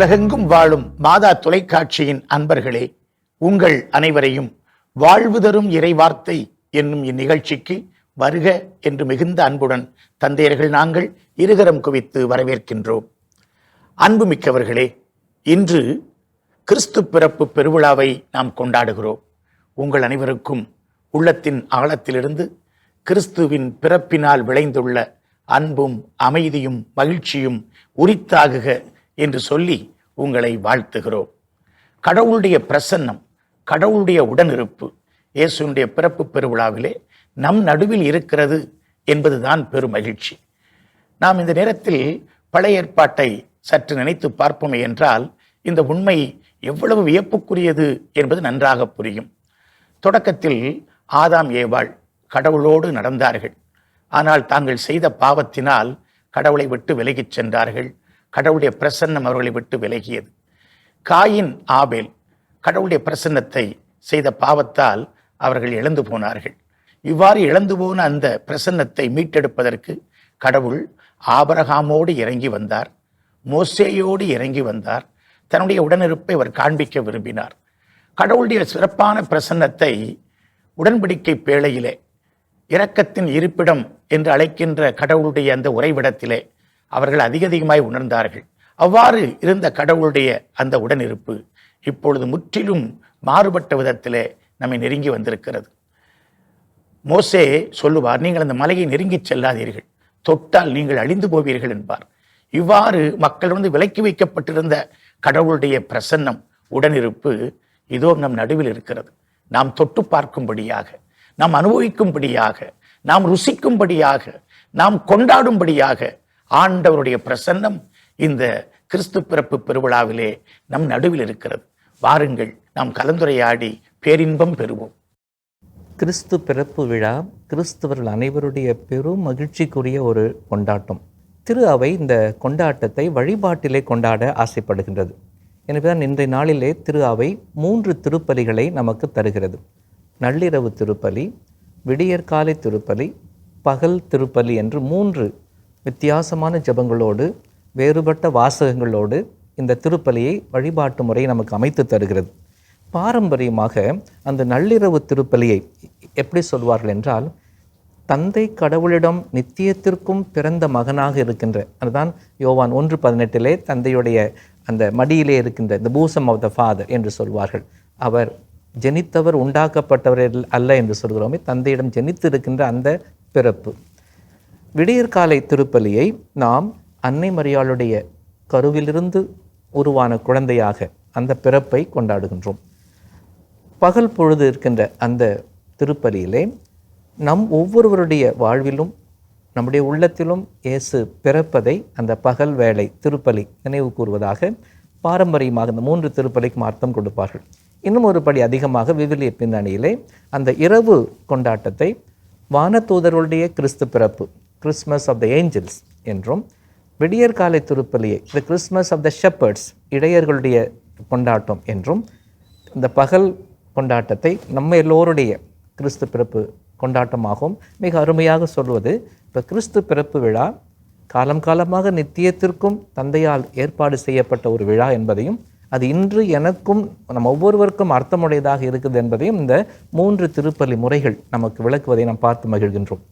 உலகெங்கும் வாழும் மாதா தொலைக்காட்சியின் அன்பர்களே உங்கள் அனைவரையும் வாழ்வு தரும் இறைவார்த்தை என்னும் இந்நிகழ்ச்சிக்கு வருக என்று மிகுந்த அன்புடன் தந்தையர்கள் நாங்கள் இருகரம் குவித்து வரவேற்கின்றோம். அன்புமிக்கவர்களே இன்று கிறிஸ்து பிறப்பு பெருவிழாவை நாம் கொண்டாடுகிறோம். உங்கள் அனைவருக்கும் உள்ளத்தின் ஆழத்திலிருந்து கிறிஸ்துவின் பிறப்பினால் விளைந்துள்ள அன்பும் அமைதியும் மகிழ்ச்சியும் உரித்தாகுக என்று சொல்லி உங்களை வாழ்த்துகிறோம். கடவுளுடைய பிரசன்னம் கடவுளுடைய உடனிருப்பு இயேசுனுடைய பிறப்பு பெருவிழாவிலே நம் நடுவில் இருக்கிறது என்பதுதான் பெரும் மகிழ்ச்சி. நாம் இந்த நேரத்தில் பழைய ஏற்பாட்டை சற்று நினைத்து பார்ப்போமே என்றால் இந்த உண்மை எவ்வளவு வியப்புக்குரியது என்பது நன்றாக புரியும். தொடக்கத்தில் ஆதாம் ஏவாள் கடவுளோடு நடந்தார்கள். ஆனால் தாங்கள் செய்த பாவத்தினால் கடவுளை விட்டு விலகிச் சென்றார்கள். கடவுளுடைய பிரசன்னம் அவர்களை விட்டு விலகியது. காயின் ஆபேல் கடவுளுடைய பிரசன்னத்தை செய்த பாவத்தால் அவர்கள் இழந்து போனார்கள். இவ்வாறு இழந்து போன அந்த பிரசன்னத்தை மீட்டெடுப்பதற்கு கடவுள் ஆபரகாமோடு இறங்கி வந்தார் மோசேயோடு இறங்கி வந்தார். தன்னுடைய உடனிருப்பை அவர் காண்பிக்க விரும்பினார். கடவுளுடைய சிறப்பான பிரசன்னத்தை உடன்படிக்கை பேழையிலே இரக்கத்தின் இருப்பிடம் என்று அழைக்கின்ற கடவுளுடைய அந்த உறைவிடத்திலே அவர்கள் அதிக அதிகமாய் உணர்ந்தார்கள். அவ்வாறு இருந்த கடவுளுடைய அந்த உடனிருப்பு இப்பொழுது முற்றிலும் மாறுபட்ட விதத்தில் நம்மை நெருங்கி வந்திருக்கிறது. மோசே சொல்லுவார் நீங்கள் அந்த மலையை நெருங்கிச் செல்லாதீர்கள். தொட்டால் நீங்கள் அழிந்து போவீர்கள் என்பார். இவ்வாறு மக்களிடம் விலக்கி வைக்கப்பட்டிருந்த கடவுளுடைய பிரசன்னம் உடனிருப்பு இதோ நம் நடுவில் இருக்கிறது. நாம் தொட்டு பார்க்கும்படியாக நாம் அனுபவிக்கும்படியாக நாம் ருசிக்கும்படியாக நாம் கொண்டாடும்படியாக ஆண்டவருடைய பிரசன்னம் இந்த கிறிஸ்து பிறப்பு பெருவிழாவிலே நம் நடுவில் இருக்கிறது. வாருங்கள் நாம் கலந்துரையாடி பேரின்பம் பெறுவோம். கிறிஸ்து பிறப்பு விழா கிறிஸ்தவர்கள் அனைவருடைய பெரும் மகிழ்ச்சிக்குரிய ஒரு கொண்டாட்டம். திரு அவை இந்த கொண்டாட்டத்தை வழிபாட்டிலே கொண்டாட ஆசைப்படுகின்றது. எனவேதான் இன்றைய நாளிலே திரு அவை மூன்று திருப்பலிகளை நமக்கு தருகிறது. நள்ளிரவு திருப்பலி விடியற்காலை திருப்பலி பகல் திருப்பலி என்று மூன்று வித்தியாசமான ஜெபங்களோடு வேறுபட்ட வாசகங்களோடு இந்த திருப்பலியை வழிபாட்டு முறை நமக்கு அமைத்து தருகிறது. பாரம்பரியமாக அந்த நள்ளிரவு திருப்பலியை எப்படி சொல்வார்கள் என்றால் தந்தை கடவுளிடம் நித்தியத்திற்கும் பிறந்த மகனாக இருக்கின்ற அதுதான் யோவான் ஒன்று பதினெட்டிலே தந்தையுடைய அந்த மடியிலே இருக்கின்ற த பூசம் ஆஃப் த ஃபாதர் என்று சொல்வார்கள். அவர் ஜெனித்தவர் உண்டாக்கப்பட்டவர் அல்ல என்று சொல்கிறோமே தந்தையிடம் ஜெனித்து இருக்கின்ற அந்த பிறப்பு. விடியற்காலை திருப்பலியை நாம் அன்னை மரியாளுடைய கருவிலிருந்து உருவான குழந்தையாக அந்த பிறப்பை கொண்டாடுகின்றோம். பகல் பொழுது இருக்கின்ற அந்த திருப்பலியிலே நம் ஒவ்வொருவருடைய வாழ்விலும் நம்முடைய உள்ளத்திலும் இயேசு பிறப்பதை அந்த பகல் வேளை திருப்பலி நினைவு கூறுவதாக பாரம்பரியமாக இந்த மூன்று திருப்பலிக்கும் அர்த்தம் கொடுப்பார்கள். இன்னும் ஒரு படி அதிகமாக விவிலிய பின்னணியிலே அந்த இரவு கொண்டாட்டத்தை வானதூதர்களுடைய கிறிஸ்து பிறப்பு கிறிஸ்மஸ் ஆஃப் த ஏஞ்சல்ஸ் என்றும் விடியற்காலை திருப்பலியை the Christmas of the shepherds இடையர்களுடைய கொண்டாட்டம் என்றும் இந்த பகல் கொண்டாட்டத்தை நம்ம எல்லோருடைய கிறிஸ்து பிறப்பு கொண்டாட்டமாகவும் மிக அருமையாக சொல்வது இப்போ கிறிஸ்து பிறப்பு விழா காலம் காலமாக நித்தியத்திற்கும் தந்தையால் ஏற்பாடு செய்யப்பட்ட ஒரு விழா என்பதையும் அது இன்று எனக்கும் நம் ஒவ்வொருவருக்கும் அர்த்தமுடையதாக இருக்குது என்பதையும் இந்த மூன்று திருப்பலி முறைகள் நமக்கு விளக்குவதை நாம் பார்த்து மகிழ்கின்றோம்.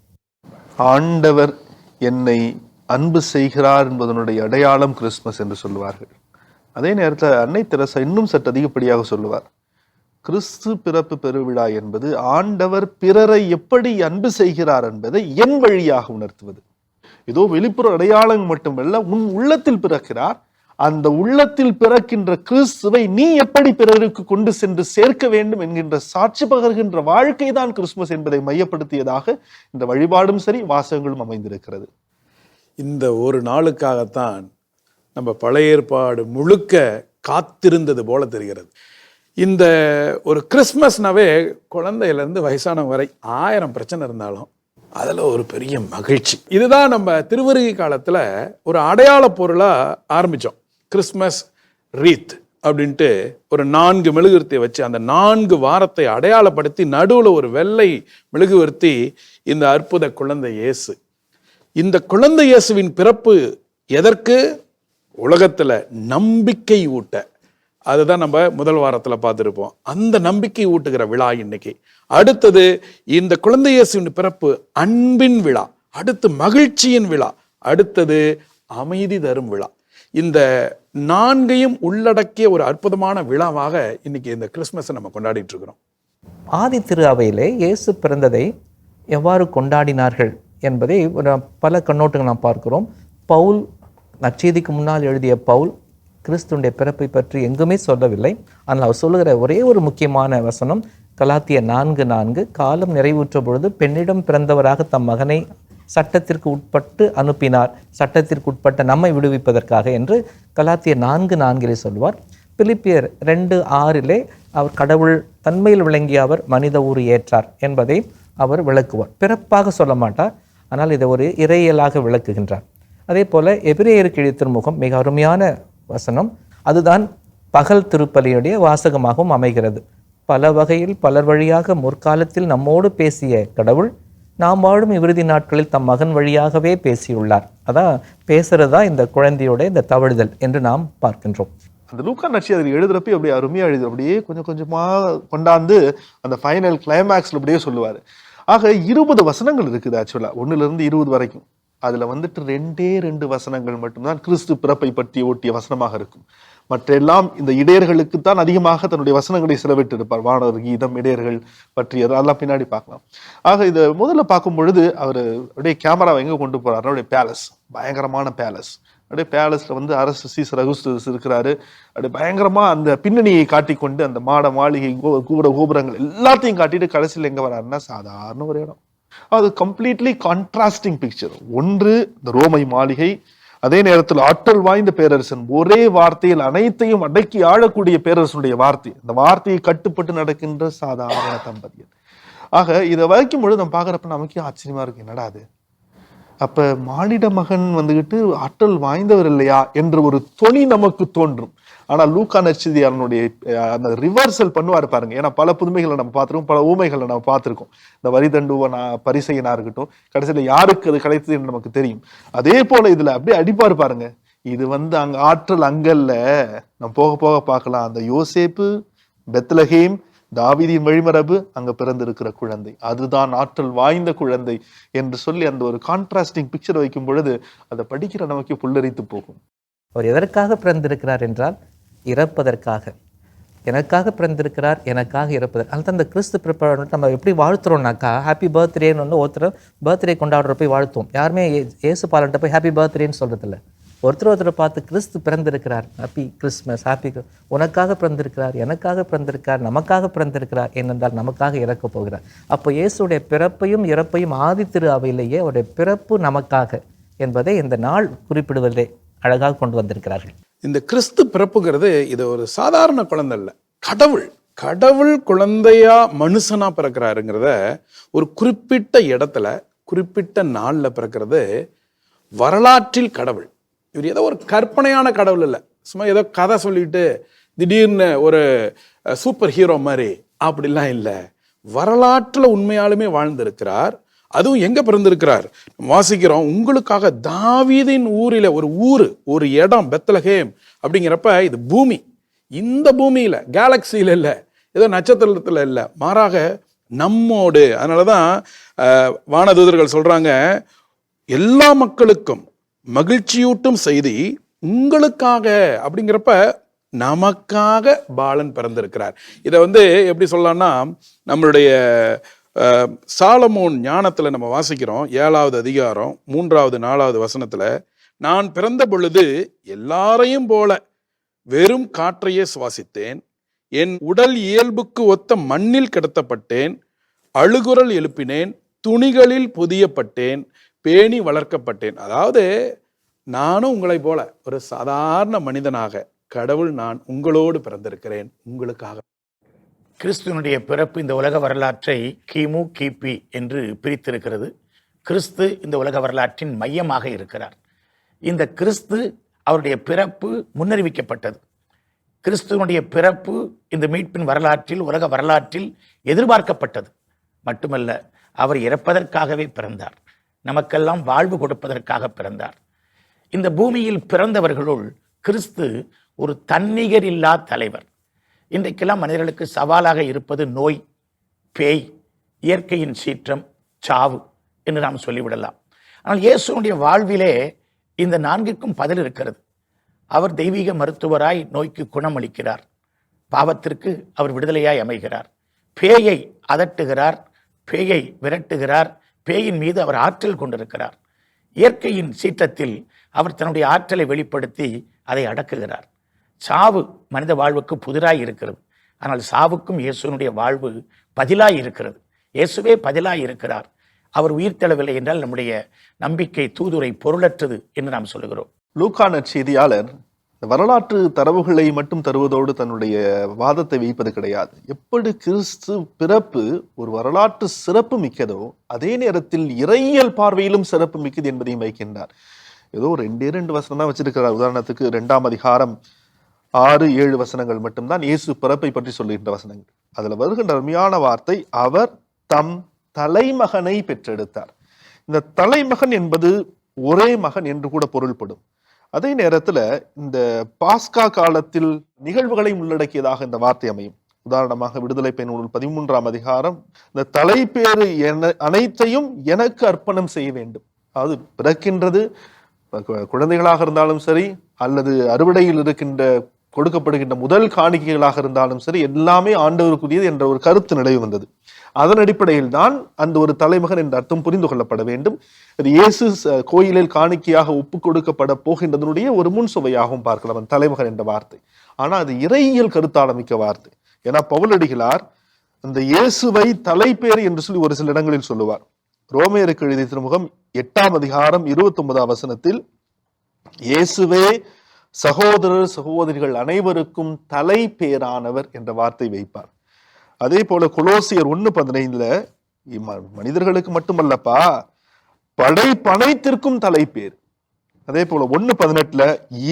ஆண்டவர் என்னை அன்பு செய்கிறார் என்பதனுடைய அடையாளம் கிறிஸ்மஸ் என்று சொல்லுவார்கள். அதே நேரத்தில் அன்னை தெரசா இன்னும் சற்று அதிகப்படியாக சொல்லுவார். கிறிஸ்து பிறப்பு பெருவிழா என்பது ஆண்டவர் பிறரை எப்படி அன்பு செய்கிறார் என்பதை என் வழியாக உணர்த்துவது. ஏதோ வெளிப்புற அடையாளம் மட்டுமல்ல உன் உள்ளத்தில் பிறக்கிறார் அந்த உள்ளத்தில் பிறக்கின்ற கிறிஸ்துவை நீ எப்படி பிறருக்கு கொண்டு சென்று சேர்க்க வேண்டும் என்கின்ற சாட்சி பகர்கின்ற வாழ்க்கை தான் கிறிஸ்துமஸ் என்பதை மையப்படுத்தியதாக இந்த வழிபாடும் சரி வாசகங்களும் அமைந்திருக்கிறது. இந்த ஒரு நாளுக்காகத்தான் நம்ம பழைய ஏற்பாடு முழுக்க காத்திருந்தது போல தெரிகிறது. இந்த ஒரு கிறிஸ்மஸ்னாவே குழந்தையிலேருந்து வயசானவங்க வரை ஆயிரம் பிரச்சனை இருந்தாலும் அதில் ஒரு பெரிய மகிழ்ச்சி. இதுதான் நம்ம திருவருகை காலத்தில் ஒரு அடையாள பொருளாக ஆரம்பித்தோம் கிறிஸ்மஸ் ரீத் அப்படின்ட்டு ஒரு நான்கு மெழுகுவர்த்தியை வச்சு அந்த நான்கு வாரத்தை அடையாளப்படுத்தி நடுவில் ஒரு வெள்ளை மெழுகுவர்த்தி இந்த அற்புத குழந்தை இயேசு. இந்த குழந்தை இயேசுவின் பிறப்பு எதற்கு? உலகத்தில் நம்பிக்கை ஊட்ட. அதுதான் நம்ம முதல் வாரத்தில் பார்த்துருப்போம். அந்த நம்பிக்கை ஊட்டுகிற விழா இன்னைக்கு. அடுத்தது இந்த குழந்தை இயேசுவின் பிறப்பு அன்பின் விழா. அடுத்து மகிழ்ச்சியின் விழா. அடுத்தது அமைதி தரும் விழா. இந்த நான்கையும் உள்ளடக்கிய ஒரு அற்புதமான விழாவாக இன்னைக்கு இந்த கிறிஸ்மஸை நம்ம கொண்டாடிட்டு இருக்கிறோம். ஆதி திரு அவையிலே இயேசு பிறந்ததை எவ்வாறு கொண்டாடினார்கள் என்பதை ஒரு பல கண்ணோட்டங்கள் நாம் பார்க்கிறோம். பவுல் நற்செய்திக்கு முன்னால் எழுதிய பவுல் கிறிஸ்துடைய பிறப்பை பற்றி எங்குமே சொல்லவில்லை. ஆனால் அவர் சொல்லுகிற ஒரே ஒரு முக்கியமான வசனம் கலாத்திய நான்கு நான்கு காலம் நிறைவுற்ற பொழுது பெண்ணிடம் பிறந்தவராக தம் மகனை சட்டத்திற்கு உட்பட்டு அனுப்பினார். சட்டத்திற்கு உட்பட்ட நம்மை விடுவிப்பதற்காக என்று கலாத்திய நான்கு நான்கிலே சொல்வார். பிலிப்பியர் ரெண்டு ஆறிலே அவர் கடவுள் தன்மையில் விளங்கிய அவர் மனித ஊறு ஏற்றார் என்பதை அவர் விளக்குவார். பிறப்பாக சொல்ல மாட்டார் ஆனால் இதை ஒரு இறையியலாக விளக்குகின்றார். அதே போல எபிரேயருக்கு எழுதிய முகம் மிக அருமையான வசனம். அதுதான் பகல் திருப்பலியுடைய வாசகமாகவும் அமைகிறது. பல வகையில் பலர் வழியாக முற்காலத்தில் நம்மோடு பேசிய கடவுள் நாம் வாழும் இறுதி நாட்களில் தம் மகன் வழியாகவே பேசியுள்ளார். அதான் பேசுறதா இந்த குழந்தையோட இந்த தவழுதல் என்று நாம் பார்க்கின்றோம். அந்த லூக்கா நட்சி அதில் எழுதுறப்ப அப்படியே அருமையா எழுது அப்படியே கொஞ்சம் கொஞ்சமாக கொண்டாந்து அந்த ஃபைனல் கிளைமேக்ஸ்ல அப்படியே சொல்லுவார். ஆக இருபது வசனங்கள் இருக்குது ஆக்சுவலா ஒண்ணுல இருந்து இருபது வரைக்கும். அதுல வந்துட்டு ரெண்டே ரெண்டு வசனங்கள் மட்டும்தான் கிறிஸ்து பிறப்பை பற்றி ஓட்டிய வசனமாக இருக்கும். மற்றெல்லாம் இந்த இடையர்களுக்கு தான் அதிகமாக தன்னுடைய வசனங்களை செலவிட்டு இருப்பார் வானவர் கீதம் இடையர்கள் பற்றி அதெல்லாம் பின்னாடி பார்க்கலாம். ஆக இதை முதல்ல பார்க்கும் பொழுது அவர் அப்படியே கேமராவை எங்கே கொண்டு போறாரு? அப்படியே பேலஸ் பயங்கரமான பேலஸ் அப்படியே பேலஸில் வந்து அரசு சீஸ் அகுஸ்டஸ் இருக்கிறாரு. அப்படியே பயங்கரமாக அந்த பின்னணியை காட்டிக்கொண்டு அந்த மாட மாளிகை கூட கோபுரங்கள் எல்லாத்தையும் காட்டிட்டு கடைசியில் எங்கே வராருன்னா சாதாரண ஒரு இடம். அது கம்ப்ளீட்லி கான்ட்ராஸ்டிங் பிக்சர் ஒன்று இந்த ரோமை மாளிகை அதே நேரத்தில் ஆற்றல் வாய்ந்த பேரரசன் ஒரே வார்த்தையில் அனைத்தையும் அடக்கி ஆளக்கூடிய பேரரசனுடைய வார்த்தை. அந்த வார்த்தையை கட்டுப்பட்டு நடக்கின்ற சாதாரண தம்பதியர் ஆக இதை வைக்கும் பொழுது நம்ம பார்க்குறப்ப நமக்கே ஆச்சரியமா இருக்கு என்னடா அது? அப்ப மானிட மகன் வந்துகிட்டு ஆற்றல் வாய்ந்தவர் இல்லையா? என்ற ஒரு தொனி நமக்கு தோன்றும். ஆனால் லூக்கா நச்சிதியாரனுடைய அந்த ரிவர்சல் பண்ணுவார் பாருங்க. ஏன்னா பல புதுமைகளை நம்ம பார்த்துருக்கோம் பல ஊமைகளை நம்ம பார்த்துருக்கோம். இந்த வரி தண்டுவனா பரிசையனா இருக்கட்டும் கடைசியில் யாருக்கு அது கிடைத்தது என்று நமக்கு தெரியும். அதே போல இதில் அப்படியே அடிப்பார் பாருங்க. இது வந்து அங்கே ஆற்றல் அங்கல்ல நம்ம போக போக பார்க்கலாம். அந்த யோசேப்பு பெத்லஹேம் தாவீதின் வழிமரபு அங்க பிறந்திருக்கிற குழந்தை. அதுதான் ஆற்றல் வாய்ந்த குழந்தை என்று சொல்லி அந்த ஒரு கான்ட்ராஸ்டிங் பிக்சர் வைக்கும் பொழுது அதை படிக்கிற நமக்கு புல்லரித்து போகும். அவர் எதற்காக பிறந்திருக்கிறார் என்றால் இறப்பதற்காக. எனக்காக பிறந்திருக்கிறார் எனக்காக இறப்பதற்கு அதுதான் அந்த கிறிஸ்து பிறப்பாடு நம்ம எப்படி வாழ்த்துறோம்னாக்கா ஹாப்பி பர்த்டேன்னு வந்து ஒருத்தர் பர்த்டே கொண்டாடுற போய் வாழ்த்துவோம். யாருமே ஏசு பாலன்ட்ட போய் ஹாப்பி பர்த்டேன்னு சொல்கிறதில்ல ஒருத்தர் ஒருத்தரை பார்த்து கிறிஸ்து பிறந்திருக்கிறார். ஹாப்பி கிறிஸ்மஸ் ஹாப்பி உனக்காக பிறந்திருக்கிறார் எனக்காக பிறந்திருக்கிறார் நமக்காக பிறந்திருக்கிறார் ஏனென்றால் நமக்காக இறக்க போகிறார். அப்போ இயேசுடைய பிறப்பையும் இறப்பையும் ஆதி திரு அவையிலேயே அவருடைய பிறப்பு நமக்காக என்பதை இந்த நாள் குறிப்பிடுவதை அழகாக கொண்டு வந்திருக்கிறார்கள். இந்த கிறிஸ்து பிறப்புங்கிறது இது ஒரு சாதாரண குழந்தை இல்லை கடவுள் கடவுள் குழந்தையா மனுஷனா பிறக்கிறாருங்கிறத ஒரு குறிப்பிட்ட இடத்துல குறிப்பிட்ட நாளில் பிறக்கிறது வரலாற்றில் கடவுள். இவர் ஏதோ ஒரு கற்பனையான கடவுள் இல்லை. சும்மா ஏதோ கதை சொல்லிட்டு திடீர்னு ஒரு சூப்பர் ஹீரோ மாதிரி. அப்படிலாம் இல்லை. வரலாற்றில் உண்மையாலுமே வாழ்ந்திருக்கிறார். அதுவும் எங்க பிறந்திருக்கிறார்? வாசிக்கிறோம் உங்களுக்காக தாவீதின் ஊரில் ஒரு ஊர் ஒரு இடம் பெத்தலகேம் அப்படிங்கிறப்ப இது பூமி. இந்த பூமியில கேலக்சியில இல்ல ஏதோ நட்சத்திரத்துல இல்ல. மாறாக நம்மோடு அதனாலதான் தான் வானதூதர்கள் சொல்றாங்க எல்லா மக்களுக்கும் மகிழ்ச்சியூட்டும் செய்தி உங்களுக்காக அப்படிங்கிறப்ப நமக்காக பாலன் பிறந்திருக்கிறார். இதை வந்து எப்படி சொல்லலாம்னா நம்மளுடைய சாலமோன் ஞானத்தில் நம்ம வாசிக்கிறோம் ஏழாவது அதிகாரம் மூன்றாவது நாலாவது வசனத்தில் நான் பிறந்த பொழுது எல்லாரையும் போல வெறும் காற்றையே சுவாசித்தேன். என் உடல் இயல்புக்கு ஒத்த மண்ணில் கிடத்தப்பட்டேன். அழுகுரல் எழுப்பினேன். துணிகளில் புதியப்பட்டேன். பேணி வளர்க்கப்பட்டேன். அதாவது நானும் உங்களைப் போல ஒரு சாதாரண மனிதனாக கடவுள் நான் உங்களோடு பிறந்திருக்கிறேன். உங்களுக்காக. கிறிஸ்துவனுடைய பிறப்பு இந்த உலக வரலாற்றை கிமு கிபி என்று பிரித்திருக்கிறது. கிறிஸ்து இந்த உலக வரலாற்றின் மையமாக இருக்கிறார். இந்த கிறிஸ்து அவருடைய பிறப்பு முன்னறிவிக்கப்பட்டது. கிறிஸ்துவனுடைய பிறப்பு இந்த மீட்பின் வரலாற்றில் உலக வரலாற்றில் எதிர்பார்க்கப்பட்டது. மட்டுமல்ல அவர் இறப்பதற்காகவே பிறந்தார். நமக்கெல்லாம் வாழ்வு கொடுப்பதற்காக பிறந்தார். இந்த பூமியில் பிறந்தவர்களுள் கிறிஸ்து ஒரு தன்னிகரில்லா தலைவர். இன்றைக்கெல்லாம் மனிதர்களுக்கு சவாலாக இருப்பது நோய் பேய் இயற்கையின் சீற்றம் சாவு என்று நாம் சொல்லிவிடலாம். ஆனால் இயேசுனுடைய வாழ்விலே இந்த நான்கிற்கும் பதில் இருக்கிறது. அவர் தெய்வீக மருத்துவராய் நோய்க்கு குணமளிக்கிறார். பாவத்திற்கு அவர் விடுதலையாய் அமைகிறார். பேயை அதட்டுகிறார் பேயை விரட்டுகிறார் பேயின் மீது அவர் ஆற்றல் கொண்டிருக்கிறார். இயற்கையின் சீற்றத்தில் அவர் தன்னுடைய ஆற்றலை வெளிப்படுத்தி அதை அடக்குகிறார். சாவு மனித வாழ்வுக்கு புதிராய் இருக்கிறது. ஆனால் சாவுக்கும் இயேசுனுடைய வாழ்வு பதிலாய் இருக்கிறது. இயேசுவே பதிலாய் இருக்கிறார். அவர் உயிர் தெளவில்லை என்றால் நம்முடைய நம்பிக்கை தூதுரை பொருளற்றது என்று நாம் சொல்லுகிறோம். லூக்கான செய்தியாளர் வரலாற்று தரவுகளை மட்டும் தருவதோடு தன்னுடைய வாதத்தை வைப்பது கிடையாது. எப்படி கிறிஸ்து பிறப்பு ஒரு வரலாற்று சிறப்பு மிக்கதோ அதே நேரத்தில் இறையியல் பார்வையிலும் சிறப்பு மிக்கது என்பதையும் வைக்கின்றார். ஏதோ ஒரு ரெண்டே ரெண்டு வசனம் தான் வச்சிருக்கிறார். உதாரணத்துக்கு ரெண்டாம் அதிகாரம் ஆறு ஏழு வசனங்கள் மட்டும்தான் இயேசு பிறப்பை பற்றி சொல்லுகின்ற வசனங்கள். அதுல வருகின்ற அருமையான வார்த்தை அவர் தம் தலைமகனை பெற்றெடுத்தார். இந்த தலைமகன் என்பது ஒரே மகன் என்று கூட பொருள்படும். அதே நேரத்துல இந்த பாஸ்கா காலத்தில் நிகழ்வுகளை உள்ளடக்கியதாக இந்த வார்த்தை அமையும். உதாரணமாக விடுதலை பெண் நூல் பதிமூன்றாம் அதிகாரம் இந்த தலைப்பேறு என அனைத்தையும் எனக்கு அர்ப்பணம் செய்ய வேண்டும். அதாவது பிறக்கின்றது கு- குழந்தைகளாக இருந்தாலும் சரி அல்லது அறுவடையில் இருக்கின்ற கொடுக்கப்படுகின்ற முதல் காணிக்கைகளாக இருந்தாலும் சரி எல்லாமே ஆண்டவருக்குரியது என்ற ஒரு கருத்து நிலவு வந்தது. அதன் அடிப்படையில் தான் அந்த ஒரு தலைமகன் என்ற அர்த்தம் புரிந்து கொள்ளப்பட வேண்டும். இது இயேசு கோயிலில் காணிக்கையாக ஒப்பு கொடுக்கப்பட போகின்றதனுடைய ஒரு முன் சுவையாகவும் பார்க்கலாம் அந்த தலைமகன் என்ற வார்த்தை. ஆனா அது இறையியல் கருத்தாளமிக்க வார்த்தை. ஏன்னா பவுலடிகளார் அந்த இயேசுவை தலைப்பேறு என்று சொல்லி ஒரு சில இடங்களில் சொல்லுவார். ரோமேருக்கு எழுதிய திருமுகம் எட்டாம் அதிகாரம் இருபத்தி ஒன்பதாம் வசனத்தில் இயேசுவே சகோதரர் சகோதரிகள் அனைவருக்கும் தலை பேரானவர் என்ற வார்த்தை வைப்பார். அதே போல குலோசியர் ஒன்று பதினைந்துல மனிதர்களுக்கு மட்டுமல்லப்பா படைப்பனைத்திற்கும் தலைப்பேர். அதே போல ஒன்னு பதினெட்டுல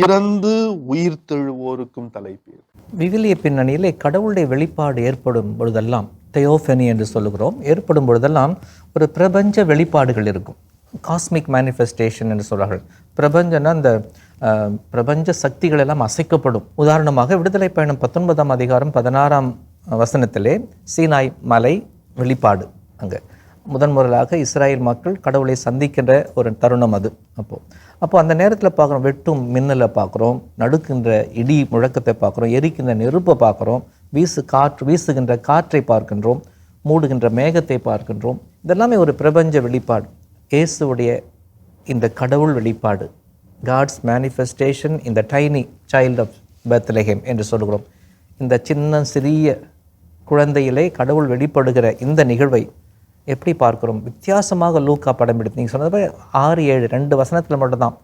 இறந்து உயிர் தெழுவோருக்கும் தலைப்பேர். விவிலிய பின்னணியிலே கடவுளுடைய வெளிப்பாடு ஏற்படும் பொழுதெல்லாம் தெயோஃபெனி என்று சொல்லுகிறோம் ஏற்படும் பொழுதெல்லாம் ஒரு பிரபஞ்ச வெளிப்பாடுகள் இருக்கும். காஸ்மிக் மேனிஃபெஸ்டேஷன் என்று சொல்றார்கள். பிரபஞ்சம்னா அந்த பிரபஞ்ச சக்திகள் எல்லாம் அசைக்கப்படும். உதாரணமாக விடுதலை பயணம் பத்தொன்பதாம் அதிகாரம் பதினாறாம் வசனத்திலே சீனாய் மலை வெளிப்பாடு அங்கே. முதன் முதலாக இஸ்ராயேல் மக்கள் கடவுளை சந்திக்கின்ற ஒரு தருணம் அது. அப்போது அப்போ அந்த நேரத்தில் பார்க்குறோம் வெட்டும் மின்னலை பார்க்குறோம் நடுக்கின்ற இடி முழக்கத்தை பார்க்குறோம் எரிக்கின்ற நெருப்பை பார்க்குறோம் வீசு காற்று வீசுகின்ற காற்றை பார்க்கின்றோம் மூடுகின்ற மேகத்தை பார்க்கின்றோம். இதெல்லாமே ஒரு பிரபஞ்ச வெளிப்பாடு. இயேசுவுடைய இந்த கடவுள் வெளிப்பாடு. காட்ஸ் மேனிஃபெஸ்டேஷன் இந்த டைனி சைல்ட் ஆஃப் பெத்லஹேம் என்று சொல்கிறோம். இந்த சின்ன சிறிய குழந்தையிலே கடவுள் வெளிப்படுகிற இந்த நிகழ்வை எப்படி பார்க்கிறோம்? வித்தியாசமாக லூக்கா படம் எடுத்து நீங்கள் சொன்னது ஆறு ஏழு ரெண்டு வசனத்தில் மட்டும்தான்.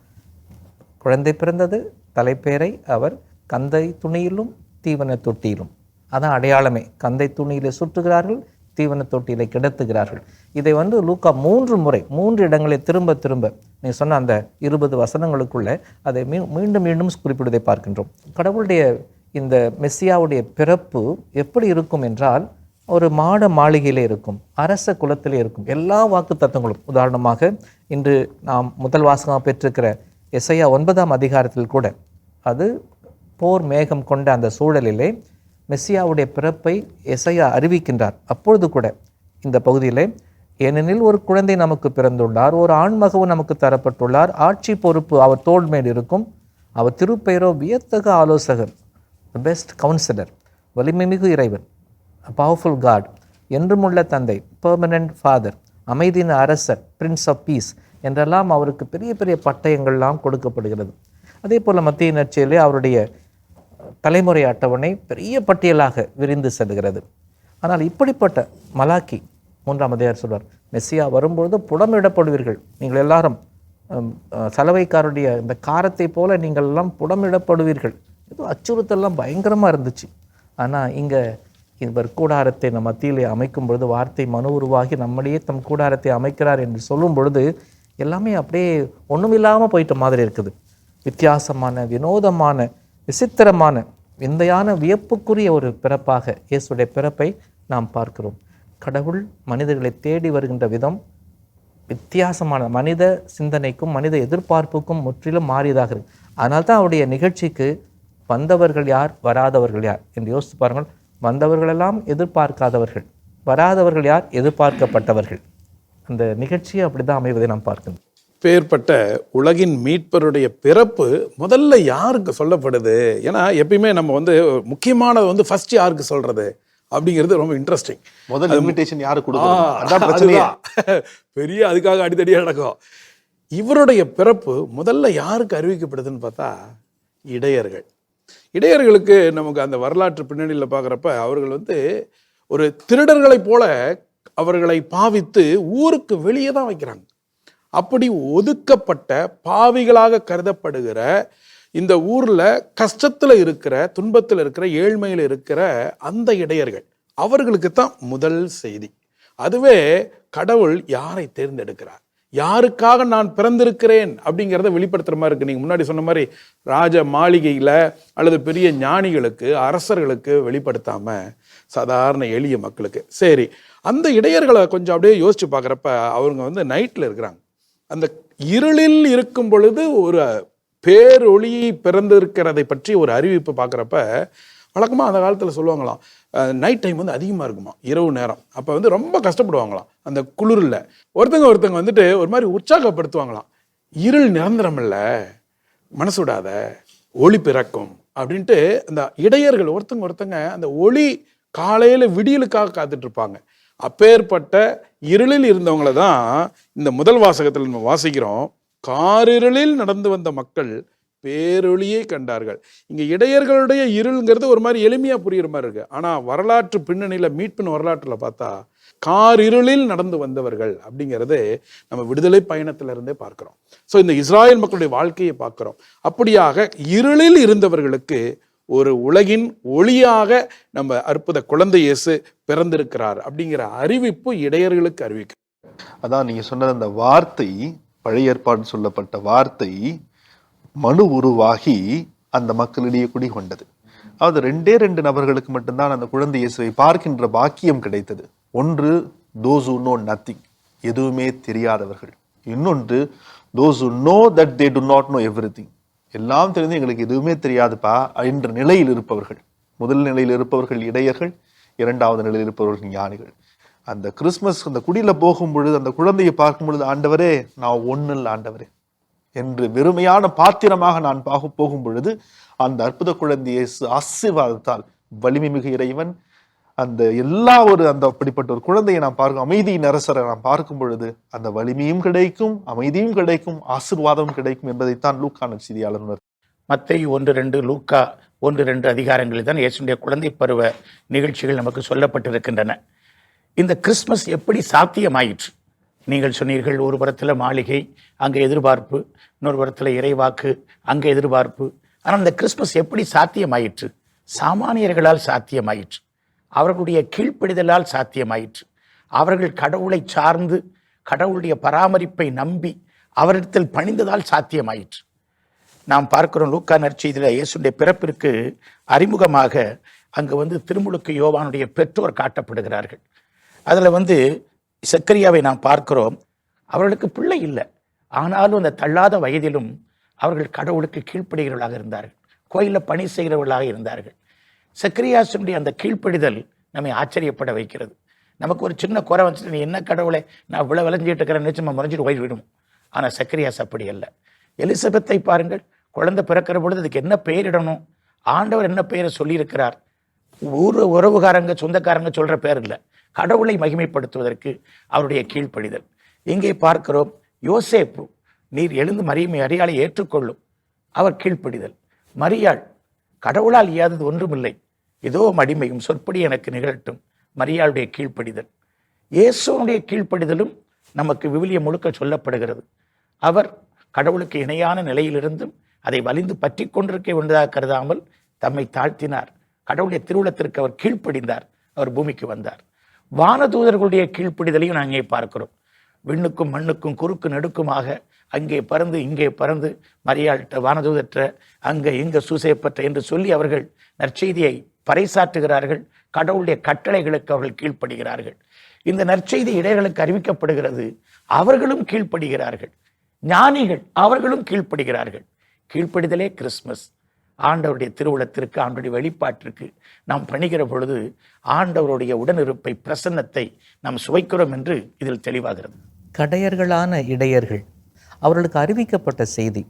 குழந்தை பிறந்தது தலைப்பேரை அவர் கந்தை துணியிலும் தீவன தொட்டியிலும். அதான் அடையாளமே. கந்தை துணியிலே சுற்றுகிறார்கள் தீவன தொட்டியிலே கிடத்துகிறார்கள். இதை வந்து லூக்கா மூன்று முறை மூன்று இடங்களில் திரும்ப திரும்ப நீ சொன்ன அந்த இருபது வசனங்களுக்குள்ள அதை மீ மீண்டும் மீண்டும் குறிப்பிடுவதை பார்க்கின்றோம். கடவுளுடைய இந்த மெஸ்ஸியாவுடைய பிறப்பு எப்படி இருக்கும் என்றால் ஒரு மாட மாளிகையிலே இருக்கும் அரச குலத்திலே இருக்கும். எல்லா வாக்கு தத்துவங்களும். உதாரணமாக இன்று நாம் முதல் வாசகமாக பெற்றிருக்கிற எஸ்ஐயா ஒன்பதாம் அதிகாரத்தில் கூட அது போர் மேகம் கொண்ட அந்த சூழலிலே மெஸ்ஸியாவுடைய பிறப்பை எஸ்ஐயா அறிவிக்கின்றார். அப்பொழுது கூட இந்த பகுதியிலே ஏனெனில் ஒரு குழந்தை நமக்கு பிறந்துள்ளார் ஒரு ஆண்மகவு நமக்கு தரப்பட்டுள்ளார் ஆட்சி பொறுப்பு அவர் தோள் மேல் இருக்கும் அவர் திருப்பெயரோ வியத்தக ஆலோசகர் த பெஸ்ட் கவுன்சிலர் வலிமைமிகு இறைவன் பவர்ஃபுல் காட் என்றுமுள்ள தந்தை பெர்மனன்ட் ஃபாதர் அமைதியின் அரசர் பிரின்ஸ் ஆஃப் பீஸ் என்றெல்லாம் அவருக்கு பெரிய பெரிய பட்டயங்கள்லாம் கொடுக்கப்படுகிறது. அதே போல் மத்திய நற்செயலே அவருடைய தலைமுறை அட்டவணை பெரிய பட்டியலாக விரிந்து செல்கிறது. ஆனால் இப்படிப்பட்ட மலாக்கி மூன்றாம் அதிகார் சொல்வார் மெஸ்ஸியா வரும்பொழுது புடமிடப்படுவீர்கள். நீங்கள் எல்லாரும் சலவைக்காருடைய சலவைக்காரருடைய இந்த காரத்தை போல நீங்கள் எல்லாம் புடமிடப்படுவீர்கள். ஏதோ அச்சுறுத்தல்லாம் பயங்கரமாக இருந்துச்சு. ஆனால் இங்கே இவர் கூடாரத்தை நம் மத்தியிலே அமைக்கும் பொழுது வார்த்தை மனு உருவாகி நம்மளையே தம் கூடாரத்தை அமைக்கிறார் என்று சொல்லும் பொழுது எல்லாமே அப்படியே ஒன்றுமில்லாமல் போயிட்ட மாதிரி இருக்குது. வித்தியாசமான வினோதமான விசித்திரமான விந்தையான வியப்புக்குரிய ஒரு பிறப்பாக இயேசுடைய பிறப்பை நாம் பார்க்கிறோம். கடவுள் மனிதர்களை தேடி வருகின்ற விதம் வித்தியாசமான மனித சிந்தனைக்கும் மனித எதிர்பார்ப்புக்கும் முற்றிலும் மாறியதாக இருக்கு. அதனால தான் அவருடைய நிகழ்ச்சிக்கு வந்தவர்கள் யார் வராதவர்கள் யார் என்று யோசித்து பாருங்கள். வந்தவர்களெல்லாம் எதிர்பார்க்காதவர்கள் வராதவர்கள் யார் எதிர்பார்க்கப்பட்டவர்கள். அந்த நிகழ்ச்சியை அப்படிதான் அமைவதை நாம் பார்க்கணும் பேர்பட்ட உலகின் மீட்பருடைய பிறப்பு முதல்ல யாருக்கு சொல்லப்படுது? ஏன்னா எப்பயுமே நம்ம வந்து முக்கியமானது வந்து ஃபஸ்ட் யாருக்கு சொல்றது? அப்படிங்கிறது ரொம்ப இன்ட்ரெஸ்டிங் முதல் இன்விடேஷன் யாரு பிரச்சனையே. பெரிய அதுக்காக அடித்தடியா நடக்கும். இவருடைய பிறப்பு முதல்ல யாருக்கு அறிவிக்கப்படுதுன்னு பார்த்தா இடையர்கள். இடையர்களுக்கு நமக்கு அந்த வரலாற்று பின்னணியில் பார்க்குறப்ப அவர்கள் வந்து ஒரு திருடர்களைப் போல அவர்களை பாவித்து ஊருக்கு வெளியே தான் வைக்கிறாங்க. அப்படி ஒதுக்கப்பட்ட பாவிகளாக கருதப்படுகிற இந்த ஊரில் கஷ்டத்தில் இருக்கிற துன்பத்தில் இருக்கிற ஏழ்மையில் இருக்கிற அந்த இடையர்கள் அவர்களுக்கு தான் முதல் செய்தி. அதுவே கடவுள் யாரை தேர்ந்தெடுக்கிறார்? யாருக்காக நான் பிறந்திருக்கிறேன்? அப்படிங்கிறத வெளிப்படுத்துற மாதிரி இருக்கு. நீங்க முன்னாடி சொன்ன மாதிரி ராஜ மாளிகையில அல்லது பெரிய ஞானிகளுக்கு அரசர்களுக்கு வெளிப்படுத்தாம சாதாரண எளிய மக்களுக்கு. சரி அந்த இடையர்களை கொஞ்சம் அப்படியே யோசிச்சு பார்க்குறப்ப அவங்க வந்து நைட்ல இருக்கிறாங்க. அந்த இருளில் இருக்கும் பொழுது ஒரு பேரொளி பிறந்திருக்கிறதை பற்றி ஒரு அறிவிப்பு பார்க்குறப்ப வழக்கமாக அந்த காலத்தில் சொல்லுவாங்களாம் நைட் டைம் வந்து அதிகமாக இருக்குமா இரவு நேரம். அப்போ வந்து ரொம்ப கஷ்டப்படுவாங்களாம் அந்த குளிரில். ஒருத்தங்க ஒருத்தங்க வந்துட்டு ஒரு மாதிரி உற்சாகப்படுத்துவாங்களாம். இருள் நிரந்தரம் இல்ல மனசு விடாத ஒளி பிறக்கும் அப்படின்ட்டு அந்த இடையர்கள் ஒருத்தங்க ஒருத்தங்க அந்த ஒளி காலையில் விடியலுக்காக காத்துட்ருப்பாங்க அப்பேற்பட்ட இருளில் இருந்தவங்கள தான் இந்த முதல் வாசகத்தில் நம்ம வாசிக்கிறோம். காரிருளில் நடந்து வந்த மக்கள் பேரொளியை கண்டார்கள். இங்கே இடையர்களுடைய இருள்ங்கிறது ஒரு மாதிரி எளிமையாக புரியுற மாதிரி இருக்குது ஆனால் வரலாற்று பின்னணியில் மீட்பின் வரலாற்றில் பார்த்தா காரிருளில் நடந்து வந்தவர்கள் அப்படிங்கிறது நம்ம விடுதலை பயணத்திலிருந்தே பார்க்குறோம். ஸோ இந்த இஸ்ராயல் மக்களுடைய வாழ்க்கையை பார்க்குறோம். அப்படியாக இருளில் இருந்தவர்களுக்கு ஒரு உலகின் ஒளியாக நம்ம அற்புத குழந்தை இயேசு பிறந்திருக்கிறார் அப்படிங்கிற அறிவிப்பு இடையர்களுக்கு அறிவிக்கும் அதான் நீங்கள் சொன்னது அந்த வார்த்தை பழைய ஏற்பாடு சொல்லப்பட்ட வார்த்தை மனு உருவாகி அந்த மக்களிடையே குடிகொண்டது. அதாவது ரெண்டே ரெண்டு நபர்களுக்கு மட்டும்தான் அந்த குழந்தை இயேசுவை பார்க்கின்ற பாக்கியம் கிடைத்தது. ஒன்று தோஸ் நோ நத்திங் எதுவுமே தெரியாதவர்கள். இன்னொன்று those know that they do not know every எல்லாம் தெரிந்து எங்களுக்கு எதுவுமே தெரியாதுப்பா என்ற நிலையில் இருப்பவர்கள். முதல் நிலையில் இருப்பவர்கள் இடையர்கள் இரண்டாவது நிலையில் இருப்பவர்கள் ஞானிகள். அந்த கிறிஸ்மஸ் அந்த குடியில் போகும் பொழுது அந்த குழந்தையை பார்க்கும் பொழுது ஆண்டவரே நான் ஒன்றும் இல்லை ஆண்டவரே. என்று வெறுமையான பாத்திரமாக நான் பாக போகும் பொழுது அந்த அற்புத குழந்தையை ஆசீர்வாதத்தால் வலிமை மிகு இறைவன் அந்த எல்லா ஒரு அந்த அப்படிப்பட்ட ஒரு குழந்தையை நான் பார்க்கும் அமைதியின் அரசரை நான் பார்க்கும் பொழுது அந்த வலிமையும் கிடைக்கும் அமைதியும் கிடைக்கும் ஆசீர்வாதமும் கிடைக்கும் என்பதைத்தான் லூக்கான செய்தியாளர் மத்தை ஒன்று ரெண்டு லூக்கா ஒன்று ரெண்டு அதிகாரங்களில் தான் இயேசுடைய குழந்தை பருவ நிகழ்ச்சிகள் நமக்கு சொல்லப்பட்டிருக்கின்றன. இந்த கிறிஸ்மஸ் எப்படி சாத்தியமாயிற்று? நீங்கள் சொன்னீர்கள் ஒரு புறத்தில் மாளிகை அங்கே எதிர்பார்ப்பு இன்னொரு புறத்தில் இறைவாக்கு அங்கே எதிர்பார்ப்பு. ஆனால் இந்த கிறிஸ்மஸ் எப்படி சாத்தியமாயிற்று? சாமானியர்களால் சாத்தியமாயிற்று. அவர்களுடைய கீழ்ப்பிடிதலால் சாத்தியமாயிற்று. அவர்கள் கடவுளை சார்ந்து கடவுளுடைய பராமரிப்பை நம்பி அவரிடத்தில் பணிந்ததால் சாத்தியமாயிற்று. நாம் பார்க்கிறோம் லூக்கா நற்செய்தியில் இயேசுடைய பிறப்பிற்கு அறிமுகமாக அங்கு வந்து திருமுழுக்கு யோவானுடைய பெற்றோர் காட்டப்படுகிறார்கள். அதில் வந்து சக்கரியாவை நாம் பார்க்கிறோம். அவர்களுக்கு பிள்ளை இல்லை. ஆனாலும் அந்த தள்ளாத வயதிலும் அவர்கள் கடவுளுக்கு கீழ்ப்படுகிறவர்களாக இருந்தார்கள். கோயிலில் பணி செய்கிறவர்களாக இருந்தார்கள். சக்கரியாசனுடைய அந்த கீழ்ப்படிதல் நம்மை ஆச்சரியப்பட வைக்கிறது. நமக்கு ஒரு சின்ன குறை வந்துட்டு நீ என்ன கடவுளை நான் இவ்வளோ விளைஞ்சிட்டு இருக்கிறேன் நம்ம முறைஞ்சிட்டு ஓய்விடும் ஆனால் சக்கரியாஸ் அப்படி அல்ல. எலிசபெத்தை பாருங்கள் குழந்தை பிறக்கிற பொழுது அதுக்கு என்ன பெயரிடணும்? ஆண்டவர் என்ன பெயரை சொல்லியிருக்கிறார்? ஊர் உறவுகாரங்க சொந்தக்காரங்க சொல்ற பேர் இல்லை கடவுளை மகிமைப்படுத்துவதற்கு அவருடைய கீழ்ப்படிதல். இங்கே பார்க்கிறோம் யோசேப்பு நீர் எழுந்து மரியுமை அறியாளை ஏற்றுக்கொள்ளும். அவர் கீழ்ப்படிதல். மரியாள் கடவுளால் இயாதது ஒன்றுமில்லை. ஏதோ மடிமையும் சொற்படி எனக்கு நிகழட்டும். மரியாளுடைய கீழ்ப்படிதல். இயேசுடைய கீழ்ப்படிதலும் நமக்கு விவிலியம் முழுக்க சொல்லப்படுகிறது. அவர் கடவுளுக்கு இணையான நிலையிலிருந்தும் அதை வலிந்து பற்றி கொண்டிருக்க வேண்டதாக கருதாமல் தம்மை தாழ்த்தினார். கடவுளுடைய திருவுளத்திற்கு அவர் கீழ்ப்படிந்தார். அவர் பூமிக்கு வந்தார். வானதூதர்களுடைய கீழ்ப்பிடிதலையும் நாங்கள் இங்கே பார்க்கிறோம். விண்ணுக்கும் மண்ணுக்கும் குறுக்கு நெடுக்குமாக அங்கே பறந்து இங்கே பறந்து மரியாள்கிட்ட வானதூதற்ற அங்கே இங்கே சூசைப்பற்ற என்று சொல்லி அவர்கள் நற்செய்தியை பறைசாற்றுகிறார்கள். கடவுளுடைய கட்டளைகளுக்கு அவர்கள் கீழ்ப்படுகிறார்கள். இந்த நற்செய்தி இடையர்களுக்கு அறிவிக்கப்படுகிறது. அவர்களும் கீழ்ப்படுகிறார்கள். ஞானிகள் அவர்களும் கீழ்ப்படுகிறார்கள். கீழ்ப்படிதலே கிறிஸ்மஸ் ஆண்டவருடைய திருவுளத்திற்கு ஆண்டவருடைய வெளிப்பாட்டிற்கு நாம் பணிகிற பொழுது ஆண்டவருடைய உடனிருப்பை பிரசன்னத்தை நாம் சுவைக்கிறோம் என்று இதில் தெளிவாகிறது. கடையர்களான இடையர்கள் அவர்களுக்கு அறிவிக்கப்பட்ட செய்தி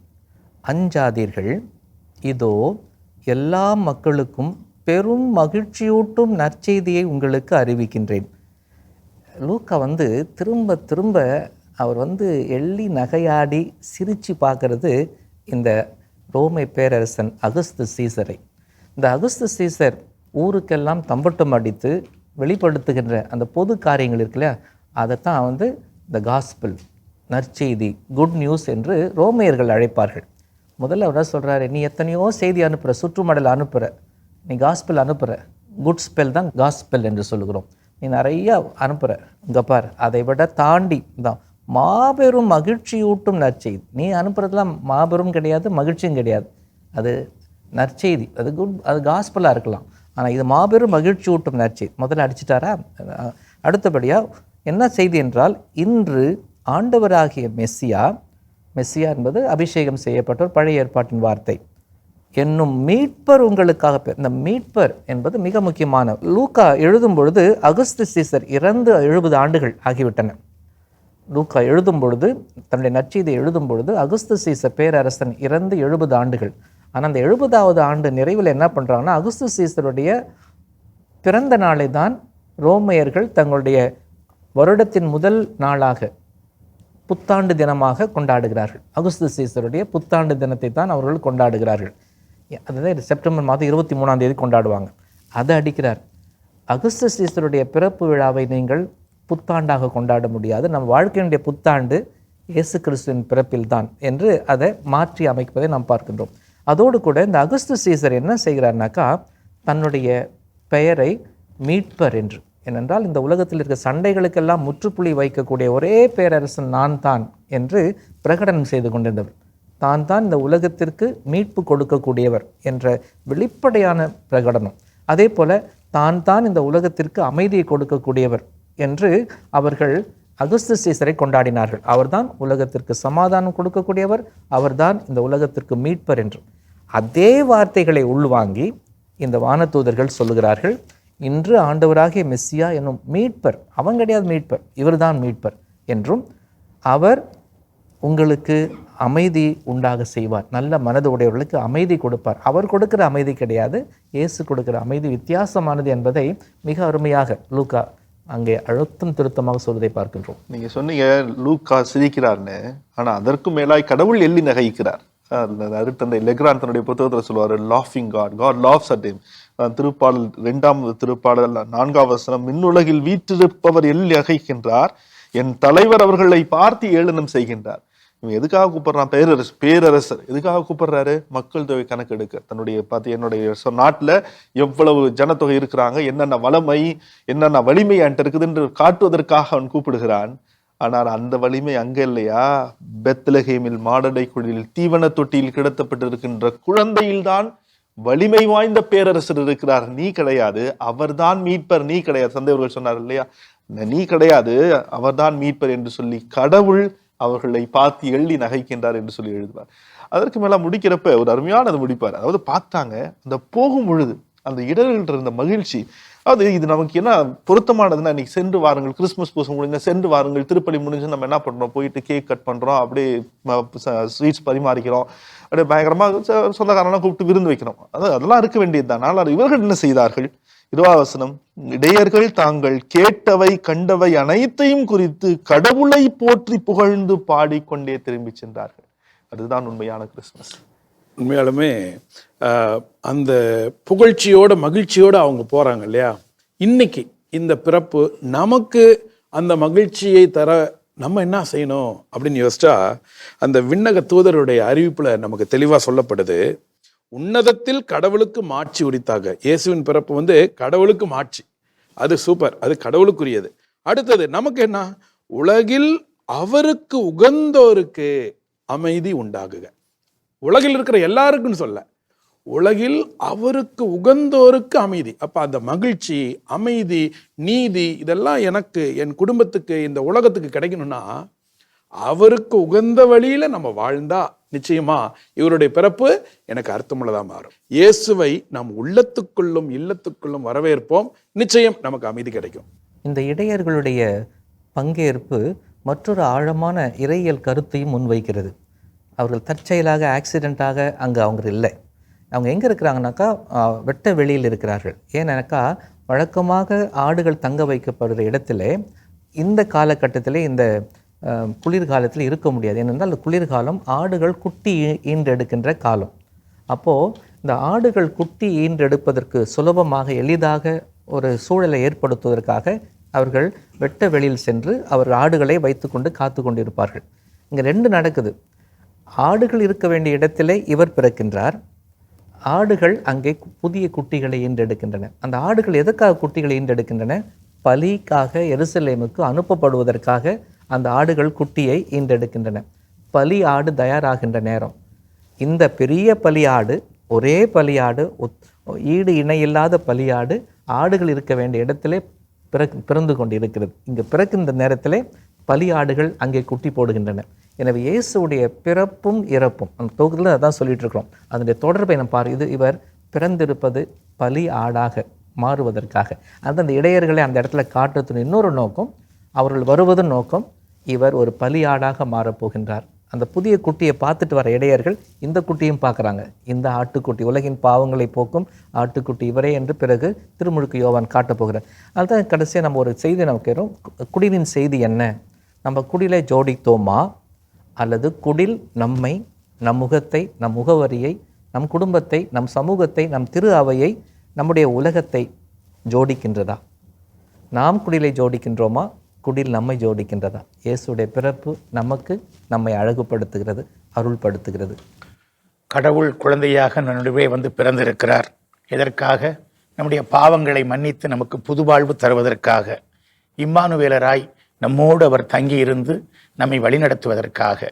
அஞ்சாதீர்கள் இதோ எல்லா மக்களுக்கும் பெரும் மகிழ்ச்சியூட்டும் நற்செய்தியை உங்களுக்கு அறிவிக்கின்றேன். லூக்கா வந்து திரும்ப திரும்ப அவர் வந்து எள்ளி நகையாடி சிரித்து பார்க்கறது இந்த ரோமை பேரரசன் அகஸ்து சீசரை. இந்த அகஸ்து சீசர் ஊருக்கெல்லாம் தம்பட்டம் அடித்து வெளிப்படுத்துகின்ற அந்த பொது காரியங்கள் இருக்குல்ல அதைத்தான் வந்து இந்த காஸ்பிள் நற்செய்தி குட் நியூஸ் என்று ரோமையர்கள் அழைப்பார்கள். முதல்ல அவர் சொல்கிறாரு நீ எத்தனையோ செய்தி அனுப்புகிற சுற்றுமடல் அனுப்புகிற நீ காஸ்பிள் அனுப்புகிற குட் ஸ்பெல் தான் காஸ்பெல் என்று சொல்லுகிறோம். நீ நிறைய அனுப்புகிற இங்கே பார் அதை விட தாண்டி தான். மாபெரும் மகிழ்ச்சியூட்டும் நற்செய்தி. நீ அனுப்புறதுலாம் மாபெரும் கிடையாது மகிழ்ச்சியும் கிடையாது. அது நற்செய்தி. அது குட் அது காஸ்பலாக இருக்கலாம். ஆனால் இது மாபெரும் மகிழ்ச்சி ஊட்டும் நற்செய்தி. முதல்ல அடிச்சிட்டாரா? அடுத்தபடியாக என்ன செய்தி என்றால் இன்று ஆண்டவராகிய மெஸ்ஸியா மெஸ்ஸியா என்பது அபிஷேகம் செய்யப்பட்டவர் பழைய ஏற்பாட்டின் வார்த்தை. என்னும் மீட்பர் உங்களுக்காக இந்த மீட்பர் என்பது மிக முக்கியமான லூக்கா எழுதும் பொழுது அகஸ்து சீசர் இறந்து எழுபது ஆண்டுகள் ஆகிவிட்டன. லூக்கா எழுதும் பொழுது தன்னுடைய நற்செய்தியை எழுதும் பொழுது அகுஸ்து சீச பேரரசன் இறந்து எழுபது ஆண்டுகள். ஆனால் அந்த எழுபதாவது ஆண்டு நிறைவில் என்ன பண்ணுறாங்கன்னா அகுஸ்து சீசருடைய பிறந்த நாளை தான் ரோமையர்கள் தங்களுடைய வருடத்தின் முதல் நாளாக புத்தாண்டு தினமாக கொண்டாடுகிறார்கள். அகுஸ்து சீசருடைய புத்தாண்டு தினத்தை தான் அவர்கள் கொண்டாடுகிறார்கள். அதுதான் இது செப்டம்பர் மாதம் இருபத்தி மூணாம் தேதி கொண்டாடுவாங்க. அதை அடிக்கிறார். அகுஸ்து சீசருடைய பிறப்பு விழாவை நீங்கள் புத்தாண்டாக கொண்டாட முடியாது. நம் வாழ்க்கையினுடைய புத்தாண்டு இயேசு கிறிஸ்துவின் பிறப்பில் தான் என்று அதை மாற்றி அமைப்பதை நாம் பார்க்கின்றோம். அதோடு கூட இந்த அகஸ்து சீசர் என்ன செய்கிறார்னாக்கா தன்னுடைய பெயரை மீட்பர் என்று. ஏனென்றால் இந்த உலகத்தில் இருக்க சண்டைகளுக்கெல்லாம் முற்றுப்புள்ளி வைக்கக்கூடிய ஒரே பேரரசன் நான் தான் என்று பிரகடனம் செய்து கொண்டிருந்தவர். தான் தான் இந்த உலகத்திற்கு மீட்பு கொடுக்கக்கூடியவர் என்ற வெளிப்படையான பிரகடனம். அதே போல தான் தான் இந்த உலகத்திற்கு அமைதியை கொடுக்கக்கூடியவர் என்று அவர்கள் அகஸ்து சீசரை கொண்டாடினார்கள். அவர்தான் உலகத்திற்கு சமாதானம் கொடுக்கக்கூடியவர் அவர்தான் இந்த உலகத்திற்கு மீட்பர் என்று. அதே வார்த்தைகளை உள்வாங்கி இந்த வானதூதர்கள் சொல்லுகிறார்கள் இன்று ஆண்டவராகிய மெஸ்ஸியா என்னும் மீட்பர் அவன் கிடையாது மீட்பர் இவர்தான் மீட்பர் என்றும் அவர் உங்களுக்கு அமைதி உண்டாக செய்வார். நல்ல மனது உடையவர்களுக்கு அமைதி கொடுப்பார். அவர் கொடுக்கிற அமைதி கிடையாது இயேசு கொடுக்கிற அமைதி வித்தியாசமானது என்பதை மிக அருமையாக லூக்கா அங்கே அழுத்தம் திருத்தமாக சொல்வதை பார்க்கின்றோம். நீங்க சொன்னீங்க லூக்கா சிரிக்கிறார்னு. ஆனா அதற்கும் மேலாய் கடவுள் எள்ளி நகைக்கிறார். அருத்தந்தை லெக்ரான் தன்னுடைய புத்தகத்தில் சொல்லுவார் லாஃபிங் god god laughs at him. திருப்பாடல் இரண்டாவது திருப்பாடல் நான்காவது வசனம் மின்னுலகில் வீற்றிருப்பவர் எள்ளி நகைக்கின்றார் என் தலைவர் அவர்களை பார்த்து ஏளனம் செய்கின்றார். இவன் எதுக்காக கூப்பிடுறான்? பேரரசு பேரரசர். எதுக்காக கூப்பிடுறாரு? மக்கள் தொகை கணக்கெடுக்க. தன்னுடைய பார்த்து என்னுடைய சொ- எவ்வளவு ஜனத்தொகை இருக்கிறாங்க என்னென்ன வளமை என்னென்ன வலிமை என்கிட்ட இருக்குதுன்னு காட்டுவதற்காக அவன் கூப்பிடுகிறான். ஆனால் அந்த வலிமை அங்கே இல்லையா? பெத்லஹேமில் மாடடை குழியில் தீவன தொட்டியில் கிடத்தப்பட்டிருக்கின்ற குழந்தையில்தான் வலிமை வாய்ந்த பேரரசர் இருக்கிறார். நீ கிடையாது அவர்தான் மீட்பர். நீ கிடையாது. சந்தையவர்கள் சொன்னார் இல்லையா? நீ கிடையாது அவர்தான் மீட்பர் என்று சொல்லி கடவுள் அவர்களை பார்த்து எள்ளி நகைக்கின்றார் என்று சொல்லி எழுதுவார். அதற்கு மேல முடிக்கிறப்ப ஒரு அருமையானது முடிப்பார். அதாவது பார்த்தாங்க அந்த போகும் பொழுது அந்த இடர்கள் இருந்த மகிழ்ச்சி. அது இது நமக்கு என்ன பொருத்தமானதுன்னா இன்னைக்கு சென்று வாருங்கள் கிறிஸ்மஸ் பூசம் முடிஞ்ச சென்று வாருங்கள் திருப்பலி முடிஞ்சு நம்ம என்ன பண்றோம்? போயிட்டு கேக் கட் பண்றோம் அப்படியே ஸ்வீட்ஸ் பரிமாறிக்கிறோம். அப்படியே பயங்கரமா சொ- கூப்பிட்டு விருந்து வைக்கிறோம் அது அதெல்லாம் இருக்க வேண்டியதுதான். ஆனால் இவர்கள் என்ன செய்தார்கள்? இருவாவசனம் இடையர்கள் தாங்கள் கேட்டவை கண்டவை அனைத்தையும் குறித்து கடவுளை போற்றி புகழ்ந்து பாடிக்கொண்டே திரும்பி சென்றார்கள். அதுதான் உண்மையான கிறிஸ்துமஸ். உண்மையாலுமே ஆஹ், அந்த புகழ்ச்சியோட மகிழ்ச்சியோட அவங்க போறாங்க இல்லையா? இன்னைக்கு இந்த பிறப்பு நமக்கு அந்த மகிழ்ச்சியை தர நம்ம என்ன செய்யணும் அப்படின்னு யோசிச்சா அந்த விண்ணக தூதருடைய அறிவிப்புல நமக்கு தெளிவா சொல்லப்படுது. உன்னதத்தில் கடவுளுக்கு மாட்சி உரித்தாக. இயேசுவின் பிறப்பு வந்து கடவுளுக்கு மாட்சி. அது சூப்பர் அது கடவுளுக்குரியது. அடுத்தது நமக்கு என்ன? உலகில் அவருக்கு உகந்தோருக்கு அமைதி உண்டாகுக. உலகில் இருக்கிற எல்லாருக்குன்னு சொல்ல. உலகில் அவருக்கு உகந்தோருக்கு அமைதி. அப்ப அந்த மகிழ்ச்சி அமைதி நீதி இதெல்லாம் எனக்கு என் குடும்பத்துக்கு இந்த உலகத்துக்கு கிடைக்கணும்னா அவருக்கு உகந்த வழியில நம்ம வாழ்ந்தா நிச்சயமா இவருடைய பிறப்பு எனக்கு அர்த்தமுள்ளதாக மாறும். இயேசுவை நாம் உள்ளத்துக்குள்ளும் இல்லத்துக்குள்ளும் வரவேற்போம். நிச்சயம் நமக்கு அமைதி கிடைக்கும். இந்த இடையர்களுடைய பங்கேற்பு மற்றொரு ஆழமான இறையியல் கருத்தையும் முன்வைக்கிறது. அவர்கள் தற்செயலாக ஆக்சிடெண்ட்டாக அங்கே அவங்க இல்லை. அவங்க எங்கே இருக்கிறாங்கனாக்கா வெட்ட வெளியில் இருக்கிறார்கள். ஏன்னாக்கா வழக்கமாக ஆடுகள் தங்க வைக்கப்படுற இடத்துல இந்த காலகட்டத்திலே இந்த குளிர்காலத்தில் இருக்க முடியாது. ஏனென்றால் அந்த குளிர்காலம் ஆடுகள் குட்டி ஈன்றெடுக்கின்ற காலம். அப்போது இந்த ஆடுகள் குட்டி ஈன்றெடுப்பதற்கு சுலபமாக எளிதாக ஒரு சூழலை ஏற்படுத்துவதற்காக அவர்கள் வெட்ட வெளியில் சென்று அவர் ஆடுகளை வைத்துக்கொண்டு காத்து கொண்டிருப்பார்கள். இங்கே ரெண்டு நடக்குது. ஆடுகள் இருக்க வேண்டிய இடத்திலே இவர் பிறக்கின்றார். ஆடுகள் அங்கே புதிய குட்டிகளை ஈன்றெடுக்கின்றன. அந்த ஆடுகள் எதற்காக குட்டிகளை ஈன்றெடுக்கின்றன? பலிக்காக எருசலேமுக்கு அனுப்பப்படுவதற்காக அந்த ஆடுகள் குட்டியை ஈன்றெடுக்கின்றன. பலி ஆடு தயாராகின்ற நேரம். இந்த பெரிய பலியாடு ஒரே பலியாடு ஆடு ஈடு இணையில்லாத பலியாடு ஆடுகள் இருக்க வேண்டிய இடத்திலே பிற பிறந்து கொண்டிருக்கிறது. இங்கே பிறக்கின்ற நேரத்திலே பலியாடுகள் அங்கே குட்டி போடுகின்றன. எனவே இயேசுடைய பிறப்பும் இறப்பும் அந்த தொகுதியில் அதான் சொல்லிட்டு இருக்கிறோம் அதனுடைய தொடர்பை நம்ம பாரு இது இவர் பிறந்திருப்பது பலி ஆடாக மாறுவதற்காக. அந்த இடையர்களை அந்த இடத்துல காட்டுறதுன்னு இன்னொரு நோக்கம் அவர்கள் வருவதன் நோக்கம் இவர் ஒரு பலியாடாக மாறப்போகின்றார். அந்த புதிய குட்டியை பார்த்துட்டு வர இடையர்கள் இந்த குட்டியும் பார்க்குறாங்க. இந்த ஆட்டுக்குட்டி உலகின் பாவங்களை போக்கும் ஆட்டுக்குட்டி இவரே என்று பிறகு திருமுழுக்கு யோவான் காட்டப் போகிறார். அதுதான் கடைசியாக நம்ம ஒரு செய்தி நமக்கு கேட்கிறோம். குடிலின் செய்தி என்ன? நம்ம குடிலை ஜோடித்தோமா? அல்லது குடில் நம்மை நம் முகத்தை நம் முகவரியை நம் குடும்பத்தை நம் சமூகத்தை நம் திரு அவையை நம்முடைய உலகத்தை ஜோடிக்கின்றதா? நாம் குடிலை ஜோடிக்கின்றோமா? குடில் நம்மை ஜோடிக்கின்றதா? இயேசுடைய பிறப்பு நமக்கு நம்மை அழகுபடுத்துகிறது அருள்படுத்துகிறது. கடவுள் குழந்தையாக நடுவே வந்து பிறந்திருக்கிறார். எதற்காக? நம்முடைய பாவங்களை மன்னித்து நமக்கு புதுவாழ்வு தருவதற்காக. இம்மானுவேலராய் நம்மோடு அவர் தங்கியிருந்து நம்மை வழிநடத்துவதற்காக.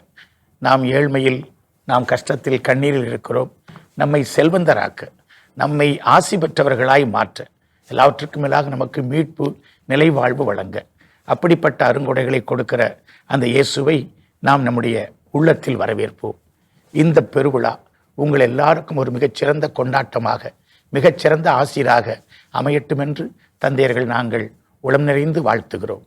நாம் ஏழ்மையில் நாம் கஷ்டத்தில் கண்ணீரில் இருக்கிறோம். நம்மை செல்வந்தராக்க நம்மை ஆசி பெற்றவர்களாய் மாற்ற. எல்லாவற்றுக்கும் மேலாக நமக்கு மீட்பு நிலைவாழ்வு வழங்க. அப்படிப்பட்ட அருங்கொடைகளை கொடுக்கிற அந்த இயேசுவை நாம் நம்முடைய உள்ளத்தில் வரவேற்போம். இந்த பெருவிழா உங்கள் எல்லாருக்கும் ஒரு மிகச்சிறந்த கொண்டாட்டமாக மிகச்சிறந்த ஆசிராக அமையட்டும் என்று தந்தையர்கள் நாங்கள் உளம் நிறைந்து வாழ்த்துகிறோம்.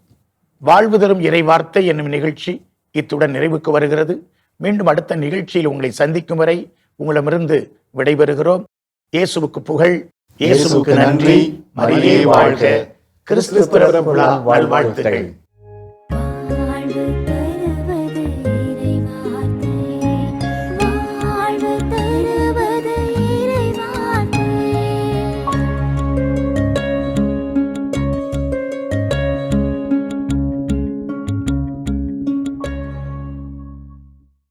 வாழ்வு தரும் இறைவார்த்தை என்னும் நிகழ்ச்சி இத்துடன் நிறைவுக்கு வருகிறது. மீண்டும் அடுத்த நிகழ்ச்சியில் உங்களை சந்திக்கும் வரை உங்களிடமிருந்து விடைபெறுகிறோம். இயேசுவுக்கு புகழ் இயேசுவுக்கு நன்றி. மரியே வாழ்க. கிறிஸ்து பிறப்பு விழா வாழ்த்துக்கள்.